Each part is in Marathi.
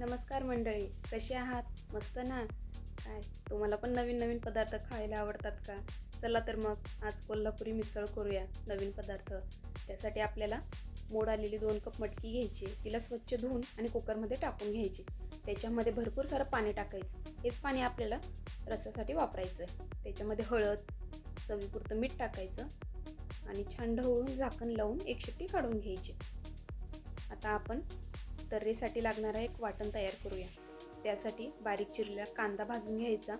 नमस्कार मंडळी कसे आहात? मस्त ना? काय तुम्हाला पण नवीन नवीन पदार्थ खायला आवडतात का? चला तर मग आज कोल्हापुरी मिसळ करूया नवीन पदार्थ. त्यासाठी आपल्याला मोड आलेली दोन कप मटकी घ्यायची तिला स्वच्छ धुवून आणि कुकरमध्ये टाकून घ्यायची. त्याच्यामध्ये भरपूर सारं पाणी टाकायचं. हेच पाणी आपल्याला रसासाठी वापरायचं आहे त्याच्यामध्ये हळद चवीपुरतं मीठ टाकायचं आणि छान ढवळून झाकण लावून एक शिट्टी काढून घ्यायची. आता आपण तर्रीसाठी लागणारा एक वाटण तयार करूया. त्यासाठी बारीक चिरलेला कांदा भाजून घ्यायचा.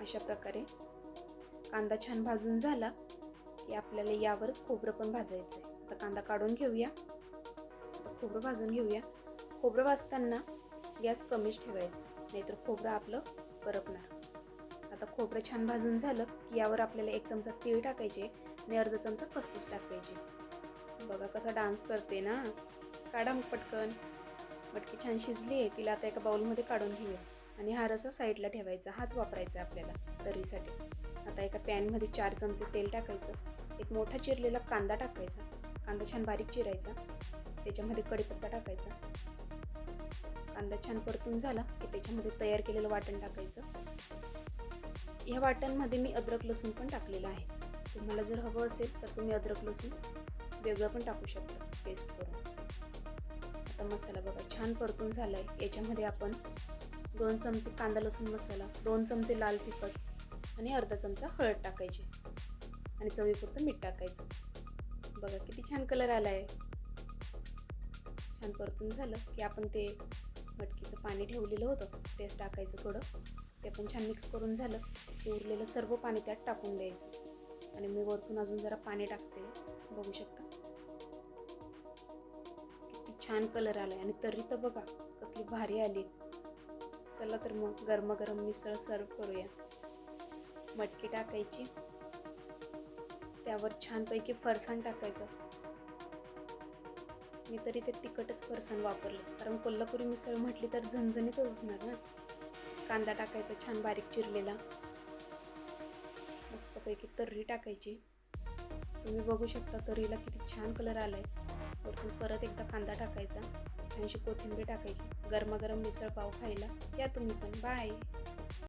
अशा प्रकारे कांदा छान भाजून झाला की आपल्याला यावरच खोबरं पण भाजायचं आहे. आता कांदा काढून घेऊया. खोबरं भाजून घेऊया. खोबरं भाजताना गॅस कमीच ठेवायचा नाहीतर खोबरं आपलं करपणार आता खोबरं छान भाजून झालं की यावर आपल्याला एक चमचा तीळ टाकायचे आणि अर्धा चमचा खसखस टाकायचे. बघा कसा डान्स करते ना. काढा मग पटकन. मटकी छान शिजली आहे तिला आता एका बाउलमध्ये काढून घेऊया. आणि हा रसा साईडला ठेवायचा हाच वापरायचा आहे आपल्याला तर्रीसाठी आता एका पॅनमध्ये चार चमचे तेल टाकायचं एक मोठा चिरलेला कांदा टाकायचा. कांदा छान बारीक चिरायचा त्याच्यामध्ये कढीपत्ता टाकायचा. कांदा छान परतून झाला की त्याच्यामध्ये तयार केलेलं वाटण टाकायचं. ह्या वाटणमध्ये मी अद्रक लसूण पण टाकलेलं आहे. तुम्हाला जर हवं असेल तर तुम्ही अद्रक लसूण वेगळं पण टाकू शकता पेस्ट करून. आता मसाला बघा छान परतून झाला आहे याच्यामध्ये आपण दोन चमचे कांदा लसूण मसाला दोन चमचे लाल तिखट आणि अर्धा चमचा हळद टाकायची आणि चवीपुरतं मीठ टाकायचं. बघा किती छान कलर आला आहे छान परतून झालं की आपण ते मटकीचं पाणी ठेवलेलं होतं तेच टाकायचं थोडं. ते पण छान मिक्स करून झालं. की उरलेलं सर्व पाणी त्यात टाकून द्यायचं. आणि मी वरतून अजून जरा पाणी टाकते. बघू शकता? छान कलर आला आहे आणि तरी तर बघा कसली भारी आली चला तर मग गरमागरम मिसळ सर्व करूया. मटकी टाकायची. त्यावर छानपैकी फरसाण टाकायचं. मी तरी ते तिखटच फरसाण वापरलं. कारण कोल्हापुरी मिसळ म्हटली तर झणझणीतच असणार ना. कांदा टाकायचा छान बारीक चिरलेला. मस्तपैकी तर्री टाकायची. तुम्ही बघू शकता तर्रीला किती छान कलर आला आहे परतून परत एकदा कांदा टाकायचा आणि कोथिंबीर टाकायची. गरमागरम मिसळ पाव खायला. या तुम्ही पण. बाय